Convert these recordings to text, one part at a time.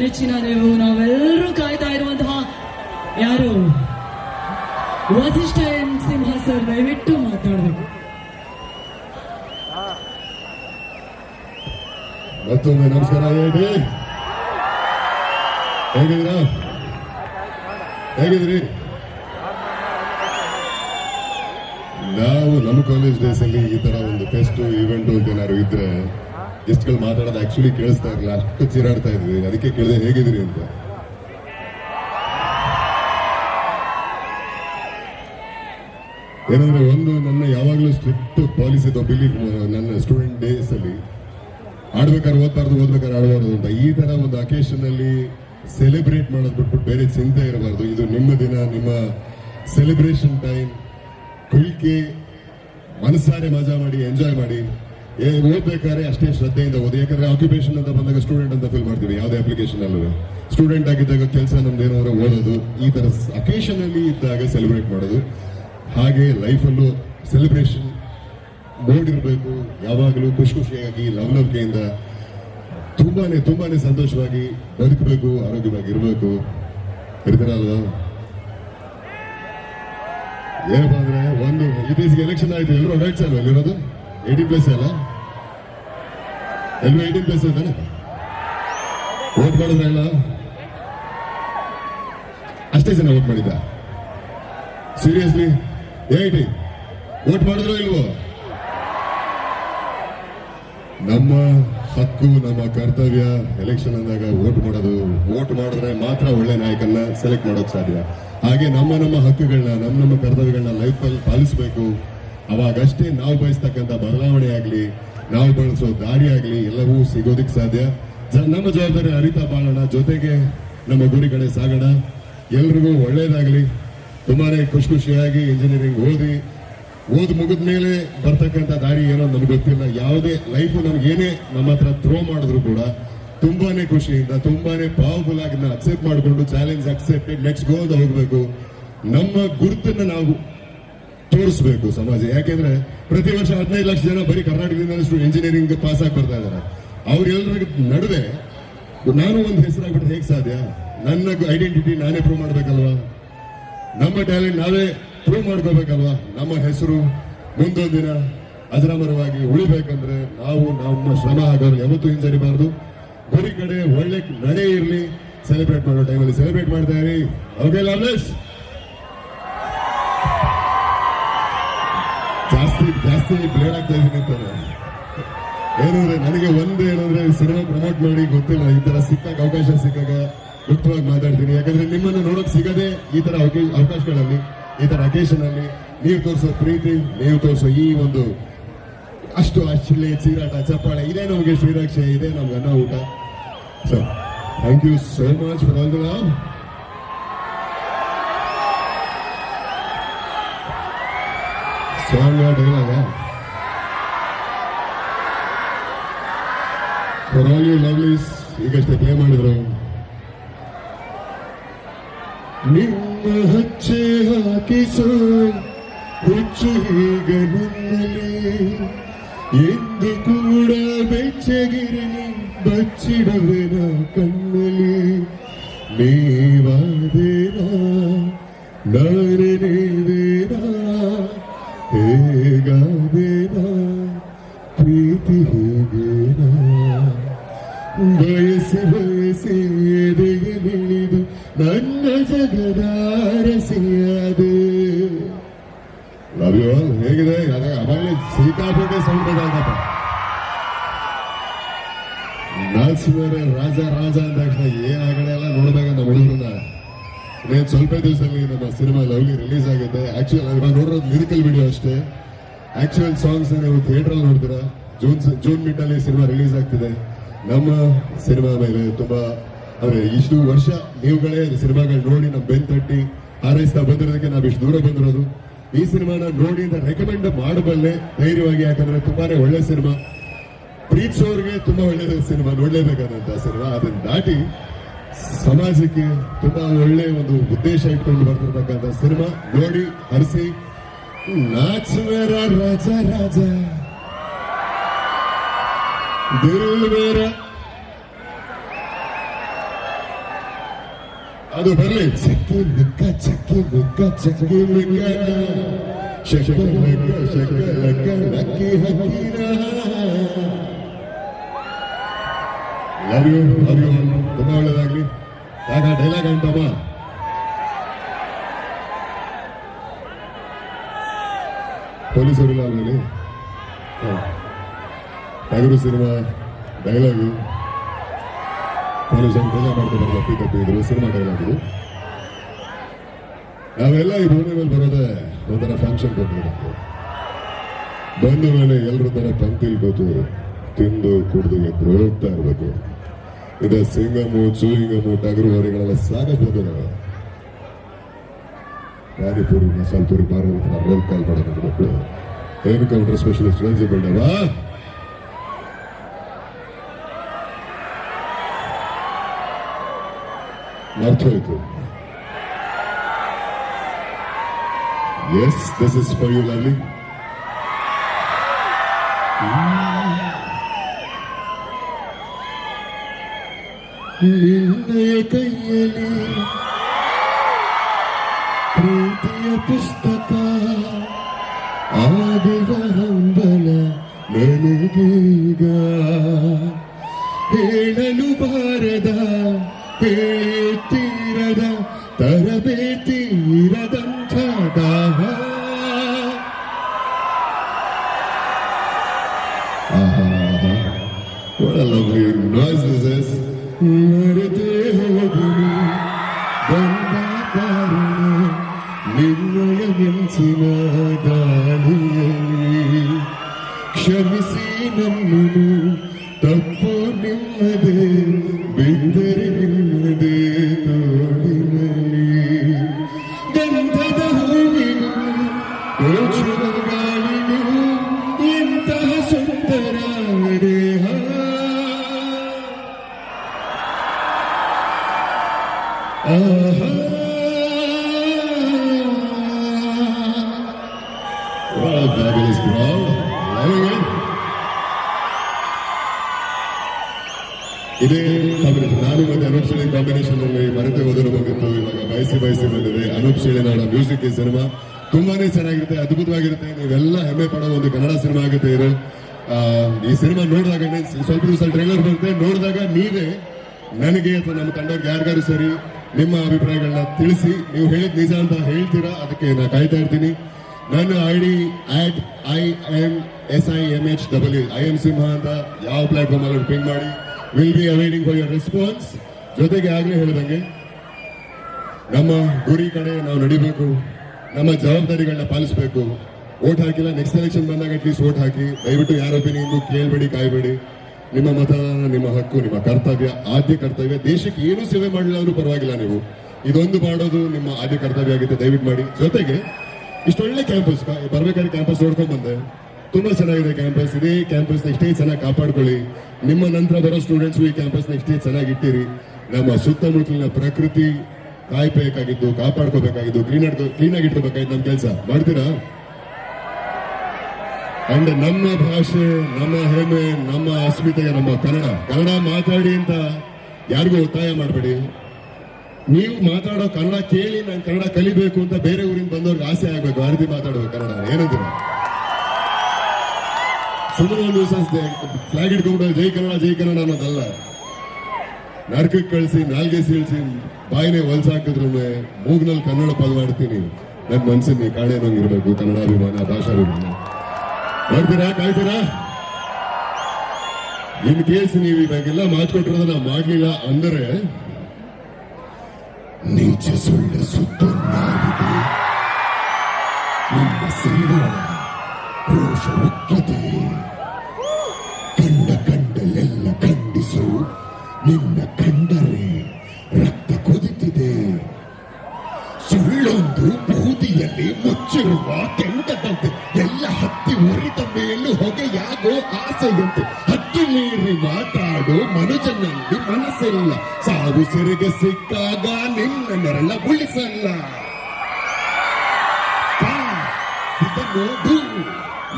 ನೆಚ್ಚಿನ ನೀವು ನಾವೆಲ್ಲರೂ ಕಾಯ್ತಾ ಇರುವಂತಹ ಯಾರು? ವಸಿಷ್ಠ ಎನ್ ಸಿಂಹ ಸರ್, ದಯವಿಟ್ಟು ಮಾತಾಡಬೇಕು. ಮತ್ತೊಮ್ಮೆ ನಮಸ್ಕಾರ ಹೇಳಿ. ಹೇಗಿದ್ರ ಹೇಗಿದ್ರಿ ನಾವು ನಮ್ಮ ಕಾಲೇಜ್ ಡೇಸ್ ಅಲ್ಲಿ ಈ ತರ ಒಂದು ಫೆಸ್ಟ್ ಇವೆಂಟ್ ಅಂತ ಏನಾದ್ರು ಇದ್ರೆ ಗೆಸ್ಟ್ಗಳು ಮಾತಾಡೋದು ಆಕ್ಚುಲಿ ಕೇಳಿಸ್ತಾ ಇರಲಿಲ್ಲ. ಅಷ್ಟು ಚೀರಾಡ್ತಾ ಇದ್ವಿ ಅದಕ್ಕೆ ಕೇಳಿದೆ ಹೇಗಿದ್ದೀರಿ ಅಂತ. ಏನಂದ್ರೆ ಒಂದು, ನನ್ನ ಯಾವಾಗಲೂ ಸ್ಟ್ರಿಕ್ಟ್ ಪಾಲಿಸಿ ಅಥವಾ ಬಿಲೀಫ್ ನನ್ನ ಸ್ಟೂಡೆಂಟ್ ಡೇಸ್ ಅಲ್ಲಿ ಆಡ್ಬೇಕಾದ್ರೆ ಓದ್ಬಾರ್ದು, ಓದ್ಬೇಕಾದ್ರೆ ಆಡಬಾರ್ದು ಅಂತ. ಈ ತರ ಒಂದು ಅಕೇಶನ್ ಅಲ್ಲಿ ಸೆಲೆಬ್ರೇಟ್ ಮಾಡೋದು ಬಿಟ್ಬಿಟ್ಟು ಬೇರೆ ಚಿಂತೆ ಇರಬಾರ್ದು. ಇದು ನಿಮ್ಮ ದಿನ, ನಿಮ್ಮ ಸೆಲೆಬ್ರೇಷನ್ ಟೈಮ್ ಕುಳಿಕೆ ಮನಸ್ಸಾರೆ ಮಜಾ ಮಾಡಿ ಎಂಜಾಯ್ ಮಾಡಿ. ಓದ್ಬೇಕಾದ್ರೆ ಅಷ್ಟೇ ಶ್ರದ್ಧೆಯಿಂದ ಓದಿ. ಯಾಕಂದ್ರೆ ಆಕ್ಯುಪೇಷನ್ ಅಂತ ಬಂದಾಗ ಸ್ಟೂಡೆಂಟ್ ಅಂತ ಫೀಲ್ ಮಾಡ್ತೀವಿ. ಯಾವುದೇ ಅಪ್ಲಿಕೇಶನ್ ಅಲ್ಲೂ. ಸ್ಟೂಡೆಂಟ್ ಆಗಿದ್ದಾಗ ಕೆಲಸ ನಮ್ದು ಏನಾದ್ರು ಓದೋದು, ಈ ತರ ಅಕೇಶನ್ ಅಲ್ಲಿ ಇದ್ದಾಗ ಸೆಲೆಬ್ರೇಟ್ ಮಾಡೋದು. ಹಾಗೆ ಲೈಫಲ್ಲೂ ಸೆಲೆಬ್ರೇಷನ್ ಮೋಡ್ ಇರಬೇಕು ಯಾವಾಗಲೂ ಖುಷಿ ಖುಷಿಯಾಗಿ ಲವಲವಿಕೆಯಿಂದ ತುಂಬಾನೇ ತುಂಬಾನೇ ಸಂತೋಷವಾಗಿ ಬದುಕಬೇಕು, ಆರೋಗ್ಯವಾಗಿ ಇರಬೇಕು. ಇರ್ತೀರಲ್ವಾ ಏನಪ್ಪಾ ಅಂದ್ರೆ, ಒಂದು, ಇತ್ತೀಚೆಗೆ ಎಲೆಕ್ಷನ್ ಆಯ್ತು. ಎಲ್ಲರೂ ರೈಟ್ಸ್ ಅಲ್ವಾ ಇಲ್ಲಿರೋದು ಏಯ್ಟೀನ್ ಪ್ಲಸ್ ಅಲ್ಲ? ಎಲ್ಲರೂ ಏಯ್ಟೀನ್ ಪ್ಲಸ್ ಅಂತಾನೆ ಮಾಡಿದ್ರಲ್ಲ ಅಷ್ಟೇ ಜನ ವೋಟ್ ಮಾಡಿದ್ದ ಸೀರಿಯಸ್ಲಿ ಏಯ್ಟಿ? ವೋಟ್ ಮಾಡಿದ್ರೋ ಇಲ್ವೋ? ನಮ್ಮ ಹಕ್ಕು, ನಮ್ಮ ಕರ್ತವ್ಯ ಎಲೆಕ್ಷನ್ ಅಂದಾಗ ವೋಟ್ ಮಾಡೋದು. ವೋಟ್ ಮಾಡಿದ್ರೆ ಮಾತ್ರ ಒಳ್ಳೆ ನಾಯಕನ್ನ ಸೆಲೆಕ್ಟ್ ಮಾಡೋಕ್ ಸಾಧ್ಯ. ಹಾಗೆ ನಮ್ಮ ನಮ್ಮ ಹಕ್ಕುಗಳನ್ನ, ನಮ್ಮ ನಮ್ಮ ಕರ್ತವ್ಯಗಳನ್ನ ಲೈಫಲ್ಲಿ ಪಾಲಿಸಬೇಕು. ಅವಾಗಷ್ಟೇ ನಾವು ಬಯಸ್ತಕ್ಕಂಥ ಬದಲಾವಣೆ ಆಗಲಿ. ನಾವು ಬಳಸೋ ದಾರಿ ಆಗಲಿ, ಎಲ್ಲವೂ ಸಿಗೋದಿಕ್ ಸಾಧ್ಯ. ನಮ್ಮ ಜವಾಬ್ದಾರಿ ಅರಿತಾ ಬಾಳೋಣ ಜೊತೆಗೆ ನಮ್ಮ ಗುರಿ ಕಡೆ ಸಾಗೋಣ. ಎಲ್ರಿಗೂ ಒಳ್ಳೇದಾಗಲಿ. ತುಂಬಾನೇ ಖುಷಿ ಖುಷಿಯಾಗಿ ಇಂಜಿನಿಯರಿಂಗ್ ಓದಿ, ಓದ್ ಮುಗಿದ ಮೇಲೆ ಬರ್ತಕ್ಕಂಥ ದಾರಿ ಏನೋ ನಮ್ಗೆ ಗೊತ್ತಿಲ್ಲ. ಯಾವುದೇ ಲೈಫ್ ನಮ್ಗೆ ಏನೇ ನಮ್ಮ ಹತ್ರ ಥ್ರೋ ಮಾಡಿದ್ರು ಕೂಡ ತುಂಬಾನೇ ಖುಷಿಯಿಂದ, ತುಂಬಾನೇ ಪವರ್ಫುಲ್ ಆಗಿ ಅಕ್ಸೆಪ್ಟ್ ಮಾಡಿಕೊಂಡು ಚಾಲೆಂಜ್ ಅಕ್ಸೆಪ್ಟೆಡ್ ನೆಕ್ಸ್ಟ್ ಗೋ ಅಂತ ಹೋಗ್ಬೇಕು. ನಮ್ಮ ಗುರುತನ್ನ ನಾವು ತೋರಿಸ್ಬೇಕು ಸಮಾಜ. ಯಾಕೆಂದ್ರೆ ಪ್ರತಿ ವರ್ಷ ಹದಿನೈದು ಲಕ್ಷ ಜನ ಬರೀ ಕರ್ನಾಟಕದಿಂದ ಇಂಜಿನಿಯರಿಂಗ್ ಪಾಸ್ ಆಗಿ ಬರ್ತಾ ಇದ್ದಾರೆ. ಅವ್ರೆಲ್ಲರ ನಡುವೆ ನಾನು ಒಂದು ಹೆಸರಾಗ್ಬಿಟ್ರೆ ಹೇಗೆ ಸಾಧ್ಯ? ನನ್ನ ಐಡೆಂಟಿಟಿ ನಾನೇ ಪ್ರೂವ್ ಮಾಡ್ಬೇಕಲ್ವಾ? ನಮ್ಮ ಟ್ಯಾಲೆಂಟ್ ನಾವೇ ಪ್ರೂವ್ ಮಾಡ್ಕೋಬೇಕಲ್ವಾ? ನಮ್ಮ ಹೆಸರು ಮುಂದೊಂದು ದಿನ ಅಜರಾಮರವಾಗಿ ಉಳಿಬೇಕಂದ್ರೆ ನಾವು ನಮ್ಮ ಶ್ರಮ ಆಗೋರು ಯಾವತ್ತೂ ಹಿಂಜರಿಬಾರ್ದು. ಬರೀ ಕಡೆ ಒಳ್ಳೆ ನಡೆ ಇರಲಿ. ಸೆಲೆಬ್ರೇಟ್ ಮಾಡೋ ಟೈಮಲ್ಲಿ ಸೆಲೆಬ್ರೇಟ್ ಮಾಡ್ತಾ ಇರಿ. ಓಕೆ ಜಾಸ್ತಿ ಬ್ಲೇಡ್ ಆಗ್ತಾ ಇದ್ದೀನಿ ಏನಂದ್ರೆ ನನಗೆ ಒಂದು ಏನಂದ್ರೆ ಸಿನಿಮಾ ಪ್ರಮೋಟ್ ಮಾಡಿ ಗೊತ್ತಿಲ್ಲ, ಈ ತರ ಸಿಕ್ಕಾಗ ಅವಕಾಶ ಸಿಕ್ಕಾಗ ಮುಕ್ತವಾಗಿ ಮಾತಾಡ್ತೀನಿ. ಯಾಕಂದ್ರೆ ನಿಮ್ಮನ್ನು ನೋಡಕ್ ಸಿಗದೆ ಈ ತರ ಅವಕಾಶ- ಅವಕಾಶಗಳಲ್ಲಿ, ಈ ತರ ಅಕೇಶನ್ ಅಲ್ಲಿ ನೀವು ತೋರಿಸೋ ಪ್ರೀತಿ, ನೀವು ತೋರಿಸೋ ಈ ಒಂದು ಅಷ್ಟು ಅಚ್ಚಿಲೆ ಚೀರಾಟ, ಚಪ್ಪಾಳೆ, ಇದೇ ನಮಗೆ ಶ್ರೀರಾಕ್ಷೆ, ಇದೇ ನಮ್ಗೆ ಅನ್ನ ಊಟ. So thank you so much for all the love song dialogue for you lovelies ಈಗಷ್ಟೇ ಪ್ಲೇ ಮಾಡಿದ್ರು. ನಿಮ್ಮ ಹಚ್ಚೆ ಹಾಕಿಸೋ, ಹುಚ್ಚು ಈಗ ನನ್ನಲ್ಲಿ ಎಂದು ಕೂಡ ಬೆಚ್ಚಗಿರಲಿ ಬಚ್ಚಿಡುವೆನ ಕಣ್ಣಲ್ಲಿ. ನೀವಾದೇನ ನಾನೇ ಸಿಕ್ಕಾಪಟ್ಟೆ ಸೌಂಡ್ ಬೇಕಾಗಪ್ಪ ನಾಲ್ಸಿವರ ರಾಜ ರಾಜ ಅಂದ ತಕ್ಷಣ ಏನಾಗಡೆ ಎಲ್ಲ ನೋಡ್ಬೇಕಂತ ಹುಡುಗರನ್ನ. ಇನ್ನೇನು ಸ್ವಲ್ಪ ದಿವಸದಲ್ಲಿ ನಮ್ಮ ಸಿನಿಮಾ ಲವ್ಲಿ ರಿಲೀಸ್ ಆಗುತ್ತೆ. ಆಕ್ಚುಯಲ್ ನಾವು ನೋಡಿರೋದು ಲಿರಿಕಲ್ ವಿಡಿಯೋ ಅಷ್ಟೇ. ಆಕ್ಚುಯಲ್ ಸಾಂಗ್ಸ್ ನೀವು ಥಿಯೇಟರ್ ನೋಡ್ತೀರಾ? ಜೂನ್ ಜೂನ್ ಮಿಡ್ ಅಲ್ಲಿ ಸಿನಿಮಾ ರಿಲೀಸ್ ಆಗ್ತಿದೆ. ನಮ್ಮ ಸಿನಿಮಾ ಮೇಲೆ ತುಂಬಾ ಅಂದ್ರೆ ಇಷ್ಟು ವರ್ಷ ನೀವುಗಳೇ ಸಿನಿಮಾಗಳು ನೋಡಿ ನಮ್ಮ ಬೆನ್ ತಟ್ಟಿ ಹಾರೈಸ್ತಾ ಬಂದಿರೋದಕ್ಕೆ ನಾವು ಇಷ್ಟು ದೂರ ಬಂದಿರೋದು. ಈ ಸಿನಿಮಾನ ನೋಡಿ ಅಂತ ರೆಕಮೆಂಡ್ ಮಾಡಬಲ್ಲೆ ಧೈರ್ಯವಾಗಿ, ಯಾಕಂದ್ರೆ ತುಂಬಾನೇ ಒಳ್ಳೆ ಸಿನಿಮಾ. ಪ್ರೀತಿಸೋರಿಗೆ ತುಂಬಾ ಒಳ್ಳೆಯ ಸಿನಿಮಾ ನೋಡ್ಲೇಬೇಕಾದಂತಹ ಸಿನಿಮಾ. ಅದನ್ನ ದಾಟಿ ಸಮಾಜಕ್ಕೆ ತುಂಬಾ ಒಳ್ಳೆ ಒಂದು ಉದ್ದೇಶ ಇಟ್ಕೊಂಡು ಬರ್ತಿರ್ತಕ್ಕಂಥ ಸಿನಿಮಾ. ನೋಡಿ, ಹರಿಸಿ. ನಾಚುವರ ರಾಜ ರಾಜ. ದಿಲ್ ಅದು ಬರಲಿ. ಚಕ್ಕಿ ಮಿಕ್ಕ ಚಕ್ಕಿ ಮಿಕ್ಕ ಚಕ್ಕಿ ಮಿಕ್ಕ ಶಕ ಲಕ್ಕ ಶಕ ಲಕ್ಕ lucky love you love you ತುಂಬಾ ಒಳ್ಳೇದಾಗ್ಲಿ. ಯಾಕ ಡೈಲಾಗ್ ಅಂತಮ್ಮ ಪೊಲೀಸರು ಇಲ್ಲ ಅಲ್ಲಿ. ಟಗರು ಸಿನಿಮಾ ಡೈಲಾಗು ಪೊಲೀಸರು ಬೇಜಾರು ಮಾಡ್ಕೊಂಡು ತಪ್ಪಿ ಇದ್ರು ಸಿನಿಮಾ ನಾವೆಲ್ಲ ಈ ಭೂಮಿ ಮೇಲೆ ಬರೋದೇ ಒಂಥರ ಫಂಕ್ಷನ್ ಕೊಟ್ಟಿರುತ್ತೆ. ಬಂದ ಮೇಲೆ ಎಲ್ಲರ ಪಂಕ್ತಿಲ್ ಕೂತು ತಿಂದು, ಕುಡಿದು ಎದ್ದು ಹೋಗ್ತಾ ಇರ್ಬೇಕು. ಇದು ಸಿಂಗಮು, ಚೂಯಿಂಗಮು ಟಗರು ವರಿಗಳೆಲ್ಲ ಸಾಕಬಹುದು ನಾವು ಪಾನಿಪುರಿ ಮಸಾಲೆ ಪುರಿ ಮಾರೋದ್ರ ರೋಲ್ ಕಾಲ್ ಮಾಡೋದು ಮಕ್ಕಳು. ಏನು counter specialist Ranji ಮರ್ತೋಯ್ತು yes this is for you lovely ನಿನ್ನಯ ಕೈಯಲ್ಲಿ ಪ್ರೀತಿಯ ಪುಸ್ತಕ ಆಗುವ ಹಂಬಲ ನನಗೀಗ ಹೇಳಲು ಬಾರದ ಹೇಳುತ್ತೀರದ ತರಬೇತಿ ಇರದಂಥ ದಾಹ ಆಹಾ What a lovely noise this is. ಮರೆತೇ ಹೋಗುನಿ ಬಂದ ಕಾರಣ ನಿನ್ನಯ ಮಿಂಚಿನ ಗಾಳಿಯಲ್ಲಿ ಕ್ಷಮಿಸಿ ನಮ್ಮನು ತಪ್ಪು ನಿಮ್ಮದೇ ಕಾಂಬಿನೇಷನ್ ಅಲ್ಲಿ ಮರೆತು ಹೋದರು ಬಂದಿತ್ತು ಇವಾಗ ಬಯಸಿ ಬಯಸಿ ಬಂದಿದೆ. ಅನೂಪ್ ಶೆಳ್ಳಿ ನಾಡ ಮ್ಯೂಸಿಕ್ ಈ ಸಿನಿಮಾ ತುಂಬಾನೇ ಚೆನ್ನಾಗಿರುತ್ತೆ, ಅದ್ಭುತವಾಗಿರುತ್ತೆ. ನೀವೆಲ್ಲ ಹೆಮ್ಮೆ ಪಡೋ ಒಂದು ಕನ್ನಡ ಸಿನಿಮಾ ಆಗುತ್ತೆ ಇದು. ಈ ಸಿನಿಮಾ ನೋಡಿದಾಗ ಸ್ವಲ್ಪ ದಿವಸ ಟ್ರೈಲರ್ ಬರುತ್ತೆ. ನೋಡಿದಾಗ ನೀವೇ ನನಗೆ ಅಥವಾ ನಮ್ಮ ತಂಡವ್ರಿಗೆ ಯಾರಿಗಾರು ಸರಿ ನಿಮ್ಮ ಅಭಿಪ್ರಾಯಗಳನ್ನ ತಿಳಿಸಿ, ನೀವು ಹೇಳಿದ ನಿಜ ಅಂತ ಹೇಳ್ತೀರಾ? ಅದಕ್ಕೆ ನಾ ಕಾಯ್ತಾ ಇರ್ತೀನಿ. ನನ್ನ I D at I M S I M H double I M Simha ಅಂತ ಯಾವ ಪ್ಲಾಟ್ಫಾರ್ಮ್ ಅಲ್ಲಿ ಪಿಂಗ್ ಮಾಡಿ. Will be awaiting for your response ಜೊತೆಗೆ ಆಗ್ಲೇ ಹೇಳಿದಂಗೆ, ನಮ್ಮ ಗುರಿ ಕಡೆ ನಾವು ನಡಿಬೇಕು, ನಮ್ಮ ಜವಾಬ್ದಾರಿಗಳನ್ನ ಪಾಲಿಸಬೇಕು. ವೋಟ್ ಹಾಕಿಲ್ಲ ನೆಕ್ಸ್ಟ್ ಎಲೆಕ್ಷನ್ ಬಂದಾಗ ಅಟ್ಲೀಸ್ಟ್ ವೋಟ್ ಹಾಕಿ. ದಯವಿಟ್ಟು ಯಾರ ಒಪಿನಿಯನ್ ಕೇಳಬೇಡಿ, ಕಾಯಬೇಡಿ. ನಿಮ್ಮ ಮತದಾನ ನಿಮ್ಮ ಹಕ್ಕು, ನಿಮ್ಮ ಕರ್ತವ್ಯ, ಆದ್ಯ ಕರ್ತವ್ಯ. ದೇಶಕ್ಕೆ ಏನು ಸೇವೆ ಮಾಡಲಿಲ್ಲ ಅಂದ್ರೂ ಪರವಾಗಿಲ್ಲ ನೀವು. ಇದೊಂದು ಮಾಡೋದು ನಿಮ್ಮ ಆದ್ಯ ಕರ್ತವ್ಯ ಆಗಿದೆ ದಯವಿಟ್ಟು ಮಾಡಿ. ಜೊತೆಗೆ, ಇಷ್ಟೊಳ್ಳೆ ಕ್ಯಾಂಪಸ್ ಬರ್ಬೇಕಾದ್ರೆ ಕ್ಯಾಂಪಸ್ ನೋಡ್ಕೊಂಡ್ ಬಂದೆ. ತುಂಬಾ ಚೆನ್ನಾಗಿದೆ ಕ್ಯಾಂಪಸ್ ಇದೇ ಕ್ಯಾಂಪಸ್ ಎಷ್ಟೇ ಚೆನ್ನಾಗಿ ಕಾಪಾಡ್ಕೊಳ್ಳಿ. ನಿಮ್ಮ ನಂತರ ಬರೋ ಸ್ಟೂಡೆಂಟ್ಸ್ ಈ ಕ್ಯಾಂಪಸ್ನ ಇಷ್ಟೇ ಚೆನ್ನಾಗಿ ಇಟ್ಟಿರಿ. ನಮ್ಮ ಸುತ್ತಮುತ್ತಲಿನ ಪ್ರಕೃತಿ ಕಾಯ್ಬೇಕಾಗಿದ್ದು ಕಾಪಾಡ್ಕೋಬೇಕಾಗಿದ್ದು ಕ್ಲೀನ್ ಕ್ಲೀನ್ ಆಗಿ ಇಟ್ಕೋಬೇಕಾಗಿದ್ದು ನಮ್ಮ ಕೆಲಸ. ಮಾಡ್ತೀರಾ? ಅಂಡ್ ನಮ್ಮ ಭಾಷೆ, ನಮ್ಮ ಹೆಮ್ಮೆ, ನಮ್ಮ ಅಸ್ಮಿತೆಗೆ ನಮ್ಮ ಕನ್ನಡ. ಕನ್ನಡ ಮಾತಾಡಿ ಅಂತ ಯಾರಿಗೂ ಒತ್ತಾಯ ಮಾಡಬೇಡಿ. ನೀವು ಮಾತಾಡೋ ಕನ್ನಡ ಕೇಳಿ ನಾನು ಕನ್ನಡ ಕಲಿಬೇಕು ಅಂತ ಬೇರೆ ಊರಿಂದ ಬಂದವ್ರಿಗೆ ಆಸೆ ಆಗ್ಬೇಕು. ಆ ರೀತಿ ಮಾತಾಡಬೇಕು ಕನ್ನಡ. ಏನಂತೀರ? ಸುಮ್ಮನೆ ಒಂದು ಫ್ಲಾಗ್ ಇಟ್ಕೊಂಡು ಜೈ ಕನ್ನಡ ಜೈ ಕನ್ನಡ ಅನ್ನೋದಲ್ಲ. ನರ್ಕಕ್ಕೆ ಕಳಿಸಿ, ನಾಲ್ಗೆ ಸೀಳ್ಸಿ, ಬಾಯಿನೇ ಹೊಲ್ಸಾಕಿದ್ರು ಮೂಗ್ನಲ್ಲಿ ಕನ್ನಡ ಪದ ಮಾಡ್ತೀನಿ. ನನ್ನ ಮನ್ಸಿನ ಕಾಣೆ ನಂಗಿರ್ಬೇಕು ಕನ್ನಡಾಭಿಮಾನ, ಭಾಷಾಭಿಮಾನ. ಮಾಡ್ತೀರಾ ಕಾಯ್ತೀರಾ? ಇನ್ ಕೇಸ್ ನೀವು ಇವಾಗೆಲ್ಲ ಮಾತ್ಕೊಟ್ಟಿರೋದನ್ನ ಮಾಡ್ಲಿಲ್ಲ ಅಂದರೆ? ನೀಚ ಸುಳ್ಳ ಸುತ್ತು ನಿಮ್ಮ ಸೇವಾ ರೋಷ ನಿನ್ನ ಕಂಡರೆ ರಕ್ತ ಕುದಿತಿದೆ. ಸುಳ್ಳೊಂದು ಬೂದಿಯಲ್ಲಿ ಮುಚ್ಚಿರುವ ಕೆಂಡದಂತೆ ಎಲ್ಲ ಹತ್ತಿ ಉರಿದ ಮೇಲೆ ಹೊಗೆಯಾಗೋ ಆಸೆಯಂತೆ ಹತ್ತಿ ಮೀರಿ ಮಾತಾಡೋ ಮನುಜನಲ್ಲಿ ಮನಸ್ಸಿಲ್ಲ ಸಾವು ಸೆರೆಗೆ ಸಿಕ್ಕಾಗ ನಿನ್ನ ನೆರಳ ಉಳಿಸಲ್ಲ. ಬಾ, ಇದ ನೋಡು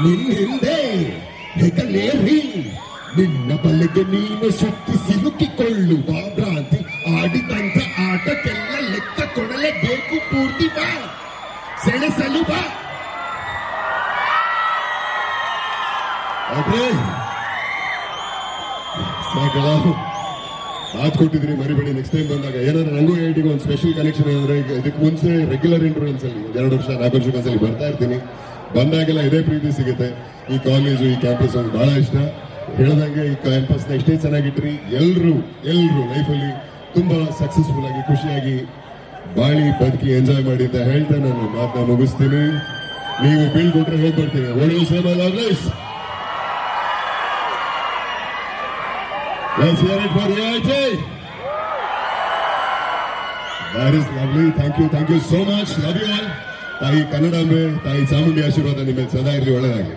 ನಿನ್ನ ಹಿಂದೆ ಹೆಗಲೇರಿ. ನಿನ್ನ ಬಲೆಗೆ ನೀನು ಸುತ್ತಿ ಸಿಲುಕಿಕೊಳ್ಳುವ ಭ್ರಾಂತಿ. ಆಡಿದಂತ ಆಟಕ್ಕೆಲ್ಲ ಲೆಕ್ಕ ಕೊಡಲೇಬೇಕು, ಪೂರ್ತಿ ಬಾ. ಸೆಳೆಸಲು ಬಾ. ಓಕೆ ಸಾಕಲ್ಲ ಮಾತು ಕೊಟ್ಟಿದ್ರಿ ಮರಿಬೇಡಿ. ನೆಕ್ಸ್ಟ್ ಟೈಮ್ ಬಂದಾಗ ಏನಾದ್ರು ನಂಗೂ ಐಟಿಗೆ ಒಂದು ಸ್ಪೆಷಲ್ ಕನೆಕ್ಷನ್ ಈಗ ಇದಕ್ಕೆ ಮುಂಚೆ ರೆಗ್ಯುಲರ್ ಇಂಟರ್ವ್ಯೂನ್ಸ್ ಅಲ್ಲಿ ಎರಡು ವರ್ಷ, ನಾಲ್ಕು ವರ್ಷ ಬರ್ತಾ ಇರ್ತೀನಿ. ಬಂದಾಗೆಲ್ಲ ಇದೇ ಪ್ರೀತಿ ಸಿಗುತ್ತೆ. ಈ ಕಾಲೇಜು ಈ ಕ್ಯಾಂಪಸ್ ಒಂದು ಬಹಳ ಇಷ್ಟ. ಹೇಳ್ದಂಗೆ ಈ ಕ್ಯಾಂಪಸ್ನ ಎಷ್ಟೇ ಚೆನ್ನಾಗಿಟ್ರಿ ಎಲ್ರು ಎಲ್ರು ಲೈಫಲ್ಲಿ ತುಂಬಾ ಸಕ್ಸಸ್ಫುಲ್ ಆಗಿ, ಖುಷಿಯಾಗಿ ಬಾಳಿ ಬದುಕಿ ಎಂಜಾಯ್ ಮಾಡಿ ಅಂತ ಹೇಳ್ತಾ ನಾನು ಮಾತನ್ನ ಮುಗಿಸ್ತೀನಿ. ನೀವು ಬೀಳ್ ಕೊಟ್ರೆ ಹೋಗಿ ಬರ್ತೀನಿ ಒಳ್ಳೆ same life Let's hear it for you all. ತಾಯಿ ಕನ್ನಡಾಂಬೆ ತಾಯಿ ಚಾಮುಂಡಿ ಆಶೀರ್ವಾದ ನಿಮ್ಮ ಸದಾ ಇರಲಿ ಒಳ್ಳೆಯದಾಗಲಿ